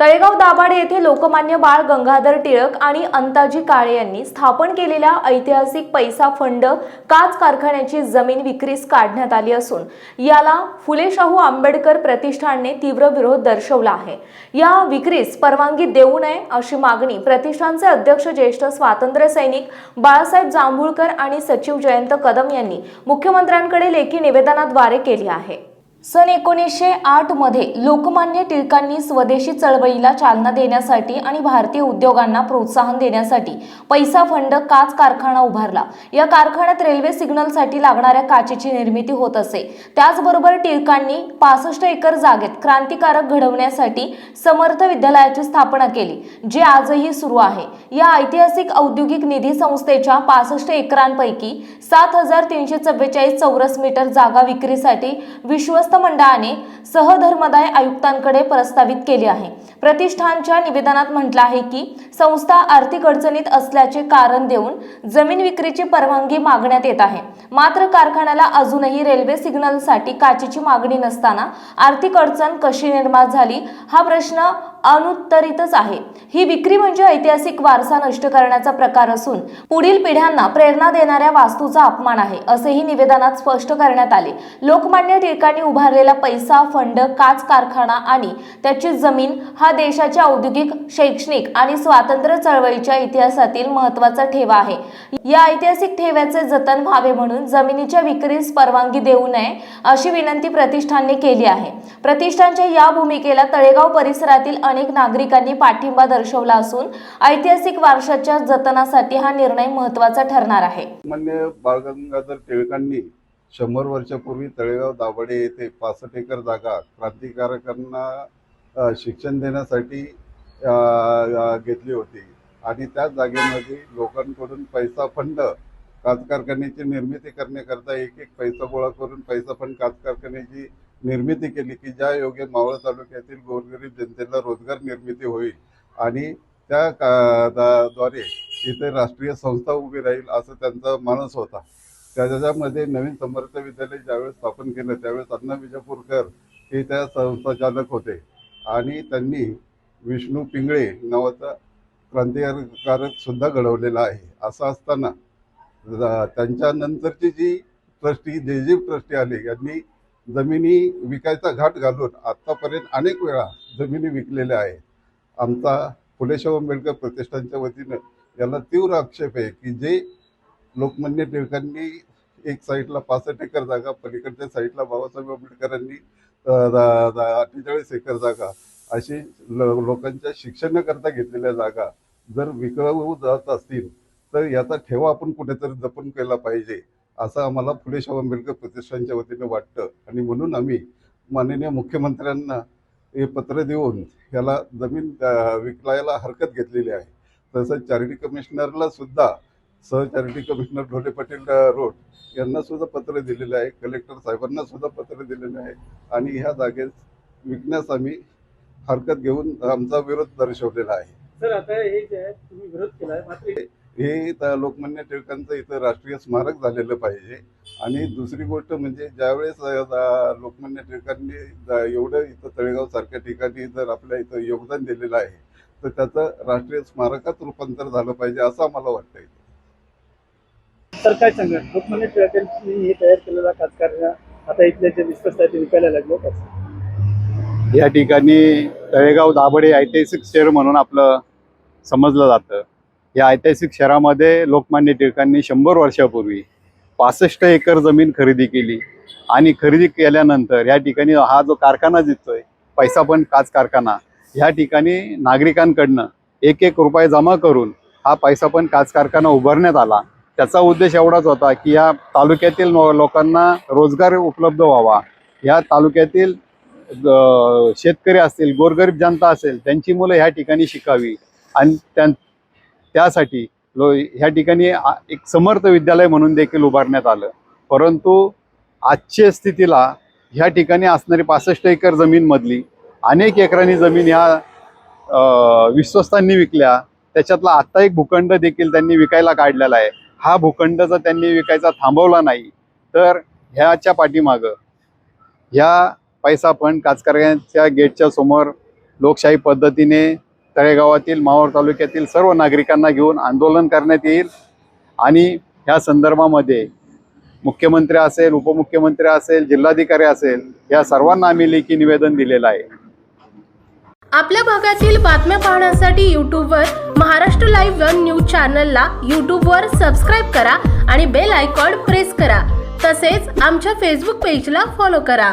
तळेगाव दाभाड येथे लोकमान्य बाळ गंगाधर टिळक आणि अंताजी काळे यांनी स्थापन केलेल्या ऐतिहासिक पैसा फंड काच कारखान्याची जमीन विक्रीस काढण्यात आली असून याला फुले शाहू आंबेडकर प्रतिष्ठानने तीव्र विरोध दर्शवला आहे. या विक्रीस परवानगी देऊ नये अशी मागणी प्रतिष्ठानचे अध्यक्ष ज्येष्ठ स्वातंत्र्य सैनिक बाळासाहेब जांभूळकर आणि सचिव जयंत कदम यांनी मुख्यमंत्र्यांकडे लेखी निवेदनाद्वारे केली आहे. सन एकोणीसशे आठमध्ये लोकमान्य टिळकांनी स्वदेशी चळवळीला चालना देण्यासाठी आणि भारतीय उद्योगांना प्रोत्साहन देण्यासाठी पैसा फंड काच कारखाना उभारला. या कारखान्यात रेल्वे सिग्नलसाठी लागणाऱ्या काचेची निर्मिती होत असे. त्याचबरोबर टिळकांनी पासष्ट एकर जागेत क्रांतिकारक घडवण्यासाठी समर्थ विद्यालयाची स्थापना केली जे आजही सुरू आहे. या ऐतिहासिक औद्योगिक निधी संस्थेच्या पासष्ट एकरांपैकी सात हजार तीनशे चव्वेचाळीस चौरस मीटर जागा विक्रीसाठी विश्वस्त मंडळाने सहधर्मदाय आयुक्तांकडे प्रस्तावित केली आहे. प्रतिष्ठानच्या निवेदनात म्हटलं आहे की संस्था आर्थिक अडचणीत असल्याचे कारण देऊन जमीन विक्रीची परवानगी मागण्यात येत आहे. मात्र कारखान्याला अजूनही रेल्वे सिग्नलसाठी काचेची मागणी नसताना आर्थिक अडचण कशी निर्माण झाली हा प्रश्न अनुत्तरितच आहे. ही विक्री म्हणजे ऐतिहासिक वारसा नष्ट करण्याचा प्रकार असून पुढील पिढ्यांना प्रेरणा देणाऱ्या वास्तूचा अपमान आहे असेही निवेदनात स्पष्ट करण्यात आले. लोकमान्य टिळकांनी उभारलेला पैसा फंड काच कारखाना आणि त्याची जमीन हा देशाच्या औद्योगिक शैक्षणिक आणि स्वातंत्र्य चळवळीच्या इतिहासातील महत्त्वाचा ठेवा आहे. या ऐतिहासिक ठेव्याचे जतन व्हावे म्हणून जमिनीच्या विक्रीस परवानगी देऊ नये अशी विनंती प्रतिष्ठानने केली आहे. प्रतिष्ठानच्या या भूमिकेला तळेगाव परिसरातील अनेक नागरिकांनी पाठिंबा दर्शवला असून ऐतिहासिक वारशाच्या जतनासाठी हा निर्णय महत्त्वाचा ठरणार आहे. मान्य बाळगंगाधर टिळकांनी शंभर वर्षापूर्वी तळेगाव दाभाडे येथे पासष्ट एकर जागा क्रांतिकारकांना शिक्षण देण्यासाठी घेतली होती. आणि त्याच जागेमध्ये लोकांकडून पैसा फंड काच कारखान्याची निर्मिती करण्याकरता एक एक पैसा गोळा करून पैसा फंड काच कारखान्याची निर्मिती केली की ज्या योगे मावळ तालुक्यातील गोरगरीब जनतेला रोजगार निर्मिती होईल आणि त्या का- द्वारे इथे राष्ट्रीय संस्था उभी राहील असं त्यांचा मानस होता. त्याच्यामध्ये नवीन समर्थ विद्यालय ज्यावेळेस स्थापन केलं त्यावेळेस अण्णा विजापूरकर हे त्या संस्थाचालक होते. आणि त्यांनी विष्णू पिंगळे नावाचा क्रांतिकारक सुद्धा घडवलेला आहे. असं असताना त्यांच्यानंतरची जी ट्रस्टी जे जी ट्रस्टी आले यांनी जमिनी विकायचा घाट घालून आत्तापर्यंत अनेक वेळा जमिनी विकलेल्या आहेत. आमचा फुले शाहू आंबेडकर प्रतिष्ठानच्या वतीनं याला तीव्र आक्षेप आहे की जे लोकमान्य टिळकांनी एक साईडला पासष्ट एकर जागा पलीकडच्या साईडला बाबासाहेब आंबेडकरांनी अठ्ठेचाळीस एकर जागा अशी ल- लोकांच्या शिक्षणाकरता घेतलेल्या जागा जर विकवू जात असतील तर याचा ठेवा आपण कुठेतरी जपून केला पाहिजे. असं आम्हाला फुले शाहू आंबेडकर प्रतिष्ठानच्या वतीनं वाटतं. आणि म्हणून आम्ही माननीय मुख्यमंत्र्यांना हे पत्र देऊन याला जमीन विकलायला हरकत घेतलेली आहे. तसंच चॅरिटी कमिशनरला सुद्धा सह charity commissioner Dhole Patil road यांना सुद्धा पत्र दिलेलं आहे. कलेक्टर साहेबांना सुद्धा पत्र दिलेलं आहे. आणि ह्या जागेस विकण्यास आम्ही हरकत घेऊन आमचा विरोध दर्शवलेला आहे. सर आता हे जे आहे तुम्ही विरोध केलाय. मात्र हे लोकमान्य टिळकांचं इथं राष्ट्रीय स्मारक झालेलं पाहिजे. आणि दुसरी गोष्ट म्हणजे ज्यावेळेस लोकमान्य टिळकांनी एवढं इथं तळेगाव सारख्या ठिकाणी जर आपल्या इथं योगदान दिलेलं आहे तर त्याचं राष्ट्रीय स्मारकात रूपांतर झालं पाहिजे असं आम्हाला वाटतं सर काय सांगा लोकमान्य टिळकांनी हे तयार केलेला राजकारण आता इथले जे विश्वस्त आहे ते विकायला लागलो कसं या ठिकाणी तळेगाव दाभाडे ऐतिहासिक शहर म्हणून आपलं समजलं जातं. या ऐतिहासिक शहरामध्ये लोकमान्य टिळकांनी शंभर वर्षापूर्वी पासष्ट एकर जमीन खरेदी केली. आणि खरेदी केल्यानंतर या ठिकाणी हा जो कारखाना दिसतोय पैसा पण काच कारखाना ह्या ठिकाणी नागरिकांकडनं एक एक रुपये जमा करून हा पैसा पण काच कारखाना उभारण्यात आला. त्याचा उद्देश एवढाच होता की या तालुक्यातील लोकांना रोजगार उपलब्ध व्हावा. या तालुक्यातील शेतकरी असतील गोरगरीब जनता असेल त्यांची मुलं ह्या ठिकाणी शिकावी. आणि त्यां त्यासाठी लो ह्या ठिकाणी एक समर्थ विद्यालय म्हणून देखील उभारण्यात आलं. परंतु आजच्या स्थितीला ह्या ठिकाणी असणारी पासष्ट एकर जमीनमधली अनेक एकरांनी जमीन ह्या विश्वस्तांनी विकल्या. त्याच्यातला आत्ता एक भूखंड देखील त्यांनी विकायला काढलेला आहे. हा भूखंड जर त्यांनी विकायचा थांबवला नाही तर ह्याच्या पाठीमागं ह्या पैसा पण काचकारखान्याच्या गेटच्या समोर लोकशाही पद्धतीने तळेगावातील मावळ तालुक्यातील सर्व नागरिकांना घेऊन आंदोलन करण्यात येईल. आणि ह्या संदर्भामध्ये मुख्यमंत्री असेल उपमुख्यमंत्री असेल जिल्हाधिकारी असेल या सर्वांना आम्ही लेखी निवेदन दिलेलं आहे. आपल्या भागातील बातम्या पाहण्यासाठी यूट्यूबवर महाराष्ट्र लाईव्ह वन न्यूज चॅनलला यूट्यूबवर सबस्क्राईब करा आणि बेल आयकॉन प्रेस करा. तसेच आमच्या फेसबुक पेजला फॉलो करा.